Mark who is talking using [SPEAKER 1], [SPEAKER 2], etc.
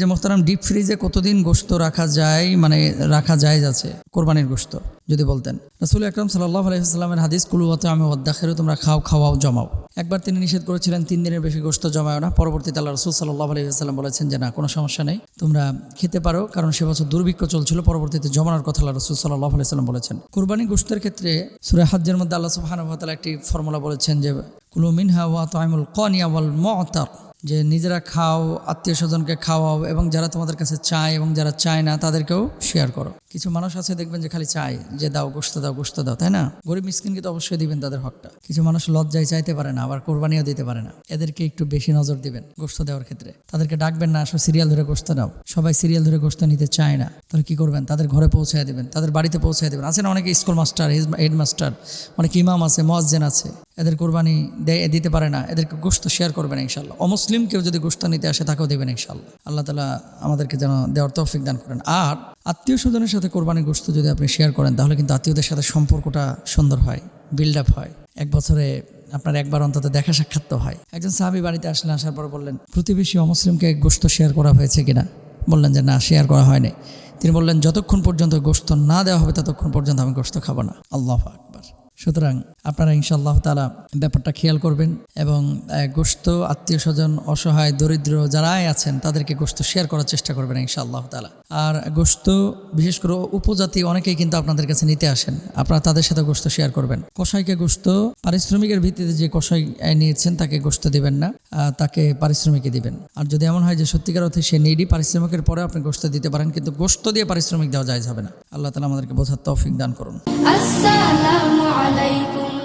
[SPEAKER 1] যে মোহতারাম ডিপ ফ্রিজে কতদিন গোস্ত রাখা যায় মানে রাখা যায় যাচ্ছে, কোরবানির গোস্ত যদি বলতেন। রসুল আকরম সাল্লাহ আলহিহাস্লামের হাদিস কুলুয়াত আমি অদ্দাখেরও তোমরা খাও, খাওয়াও, জমাও। একবার তিনি নিষেধ করেছিলেন, তিন দিনের বেশি গোস্ত জমাও না। পরবর্তীতে আল্লাহ রসুল সাল্লাহ আলহিহাস্লাম বলেছেন যে, না, কোনো সমস্যা নেই, তোমরা খেতে পারো, কারণ সে বছর দুর্ভিক্ষ চলছিল, পরবর্তীতে জমানোর কথা আল্লাহ রসুল সাল্লাহ আলাইসাল্লাম বলেছেন। কোরবানি গোস্তের ক্ষেত্রে সুরে হাজ্যের মধ্যে আল্লাহ সুবাহানুভাতালা একটি ফর্মুলা বলেছেন যে, কুলু মিনহা ওয়া তাইমুল কনিয়া ওয়াল মতার যে নিজেরা খাও, আত্মীয় স্বজনকে খাওয়াও এবং যারা তোমাদের কাছে চায় এবং যারা চায় না, তাদেরকেও শেয়ার করো। কিছু মানুষ আছে দেখবেন যে খালি চায় যে দাও গোস্ত দাও গোস্ত দাও, তাই না? গরিব মিসকিনকে তো অবশ্যই দিবেন তাদের হকটা। কিছু মানুষ লজ্জায় চাইতে পারে না, আবার কোরবানিও দিতে পারে না। এদেরকে একটু বেশি নজর দিবেন গোস্ত দেওয়ার ক্ষেত্রে। তাদেরকে ডাকবেন না আসো সিরিয়াল ধরে গোস্ত দাও সবাই সিরিয়াল ধরে গোস্ত নিতে চায় না। তাহলে কি করবেন? তাদের ঘরে পৌঁছায় দেবেন, তাদের বাড়িতে পৌঁছায় দেবেন। না অনেকে স্কুল মাস্টার হেডমাস্টার অনেক ইমাম আছে মসজেন আছে। এদের কোরবানি দেয় দিতে পারে না, এদেরকে গোস্ত শেয়ার করবেন ইনশাল্লাহ। অমুসলিম কেউ যদি গোস্ত নিতে আসে, তাকেও দেবেন ইনশাল্লাহ। আল্লাহ তালা আমাদেরকে যেন দেওয়ার তৌফিক দান করেন। আর আত্মীয় স্বজনের সাথে কোরবানির গোস্ত যদি আপনি শেয়ার করেন, তাহলে কিন্তু আত্মীয়দের সাথে সম্পর্কটা সুন্দর হয় বিল্ড আপ হয়। এক বছরে আপনার একবার অন্তত দেখা সাক্ষাৎ তো হয়। একজন সাহাবি বাড়িতে আসলেন, আসার পর বললেন, প্রতিবেশী অমুসলিমকে গোস্ত শেয়ার করা হয়েছে কিনা? বললেন যে, না, শেয়ার করা হয়নি। তিনি বললেন, যতক্ষণ পর্যন্ত গোস্ত না দেওয়া হবে, ততক্ষণ পর্যন্ত আমি গোস্ত খাব না। আল্লাহ আকবার। সুতরাং আপনারা ইনশাআল্লাহ তালা ব্যাপারটা খেয়াল করবেন এবং গোস্ত আত্মীয় স্বজন, অসহায়, দরিদ্র যারাই আছেন, তাদেরকে গোস্ত শেয়ার করার চেষ্টা করবেন ইনশাআল্লাহ তালা আর গোস্ত বিশেষ করে উপজাতি, অনেকেই কিন্তু আপনাদের কাছে নিতে আসেন। আপনারা তাদের সাথে গোস্ত শেয়ার করবেন। কষাইকে গোস্ত পারিশ্রমিকের ভিত্তিতে যে কষাই নিয়েছেন, তাকে গোস্ত দিবেন না তাকে পারিশ্রমিকে দিবেন। আর যদি এমন হয় যে সত্যিকার অর্থে সে নিডি পারিশ্রমিকের পরে আপনি গোস্ত দিতে পারেন, কিন্তু গোস্ত দিয়ে পারিশ্রমিক দেওয়া যায় যাবে না। আল্লাহ তালা আমাদেরকে বোঝার তফিক দান করুন।
[SPEAKER 2] আসসালামু আলাইকুম